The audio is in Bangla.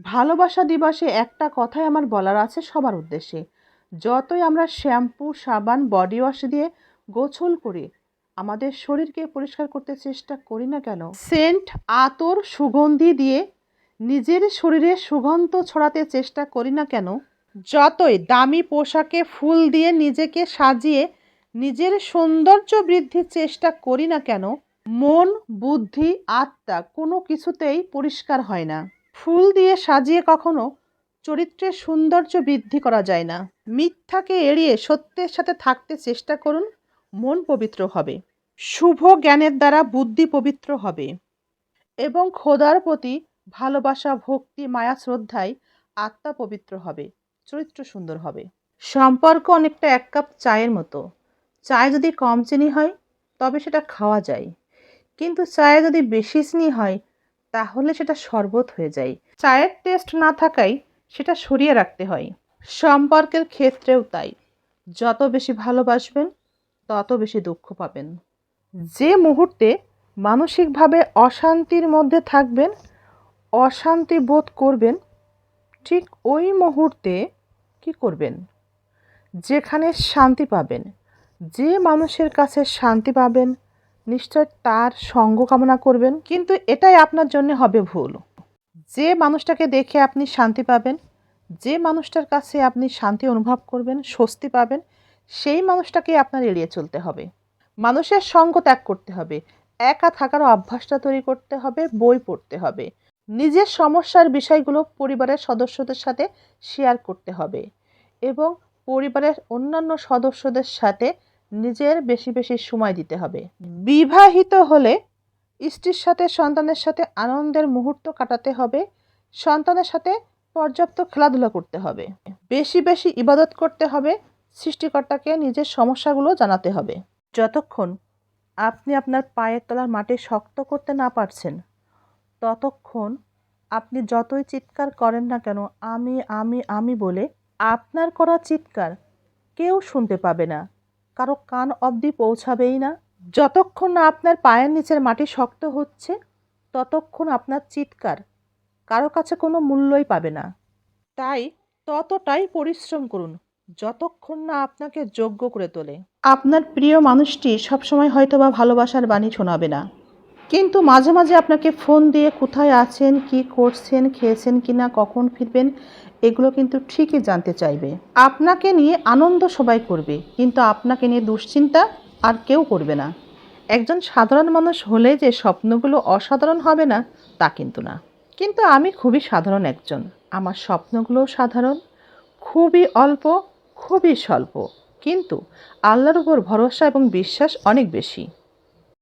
ভালোবাসা দিবসে একটা কথাই আমার বলার আছে সবার উদ্দেশ্যে। যতই আমরা শ্যাম্পু, সাবান, বডি ওয়াশ দিয়ে গোছল করি, আমাদের শরীরকে পরিষ্কার করতে চেষ্টা করি না কেন? সেন্ট আতর সুগন্ধি দিয়ে নিজের শরীরে সুগন্ধ ছড়াতে চেষ্টা করি না কেন? যতই দামি পোশাকে ফুল দিয়ে নিজেকে সাজিয়ে নিজের সৌন্দর্য বৃদ্ধির চেষ্টা করি না কেন, মন, বুদ্ধি, আত্মা কোনো কিছুতেই পরিষ্কার হয় না। ফুল দিয়ে সাজিয়ে কখনো চরিত্রের সৌন্দর্য বৃদ্ধি করা যায় না। মিথ্যাকে এড়িয়ে সত্যের সাথে থাকতে চেষ্টা করুন, মন পবিত্র হবে। শুভ জ্ঞানের দ্বারা বুদ্ধি পবিত্র হবে এবং খোদার প্রতি ভালোবাসা, ভক্তি, মায়া, শ্রদ্ধায় আত্মা পবিত্র হবে, চরিত্র সুন্দর হবে। সম্পর্ক অনেকটা এক কাপ চায়ের মতো। চায় যদি কম চিনি হয়, তবে সেটা খাওয়া যায়। কিন্তু চায়ে যদি বেশি চিনি হয় তাহলে সেটা শরবত হয়ে যায়। চায়ের টেস্ট না থাকায় সেটা সরিয়ে রাখতে হয়। সম্পর্কের ক্ষেত্রেও তাই। যত বেশি ভালোবাসবেন, তত বেশি দুঃখ পাবেন। যে মুহূর্তে মানসিকভাবে অশান্তির মধ্যে থাকবেন, অশান্তি বোধ করবেন, ঠিক ওই মুহূর্তে কি করবেন? যেখানে শান্তি পাবেন। যে মানুষের কাছে শান্তি পাবেন নিশ্চয় তার সঙ্গ কামনা করবেন, কিন্তু এটাই আপনার জন্য হবে ভুল। যে মানুষটাকে দেখে আপনি শান্তি পাবেন, যে মানুষটার কাছে আপনি শান্তি অনুভব করবেন, স্বস্তি পাবেন, সেই মানুষটাকে আপনার এড়িয়ে চলতে হবে। মানুষের সঙ্গ ত্যাগ করতে হবে, একা থাকার অভ্যাসটা তৈরি করতে হবে, বই পড়তে হবে। নিজের সমস্যার বিষয়গুলো পরিবারের সদস্যদের সাথে শেয়ার করতে হবে এবং পরিবারের অন্যান্য সদস্যদের সাথে নিজের বেশি বেশি সময় দিতে হবে। বিবাহিত হলে স্ত্রীর সাথে, সন্তানের সাথে আনন্দের মুহূর্ত কাটাতে হবে। সন্তানের সাথে পর্যাপ্ত খেলাধুলা করতে হবে। বেশি বেশি ইবাদত করতে হবে। সৃষ্টিকর্তাকে নিজের সমস্যাগুলো জানাতে হবে। যতক্ষণ আপনি আপনার পায়ের তলার মাটি শক্ত করতে না পারছেন, ততক্ষণ আপনি যতই চিৎকার করেন না কেন, আমি আমি আমি বলে আপনার করা চিৎকার কেউ শুনতে পাবে না। কারও কান অবধি পৌঁছাবেই না। যতক্ষণ না আপনার পায়ের নিচের মাটি শক্ত হচ্ছে, ততক্ষণ আপনার চিৎকার কারও কাছে কোনো মূল্যই পাবে না। তাই ততটাই পরিশ্রম করুন, যতক্ষণ না আপনাকে যোগ্য করে তোলে। আপনার প্রিয় মানুষটি সবসময় হয়তো বা ভালোবাসার বাণী শোনাবে না। কিন্তু মাঝে মাঝে আপনাকে ফোন দিয়ে কোথায় আছেন, কি করছেন, খেয়েছেন কি না কখন ফিরবেন, এগুলো কিন্তু ঠিকই জানতে চাইবে। আপনাকে নিয়ে আনন্দ সবাই করবে, কিন্তু আপনাকে নিয়ে দুশ্চিন্তা আর কেউ করবে না। একজন সাধারণ মানুষ হলে যে স্বপ্নগুলো অসাধারণ হবে না, তা কিন্তু না। কিন্তু আমি খুবই সাধারণ একজন। আমার স্বপ্নগুলোও সাধারণ, খুবই অল্প, খুবই স্বল্প। কিন্তু আল্লাহর উপর ভরসা এবং বিশ্বাস অনেক বেশি।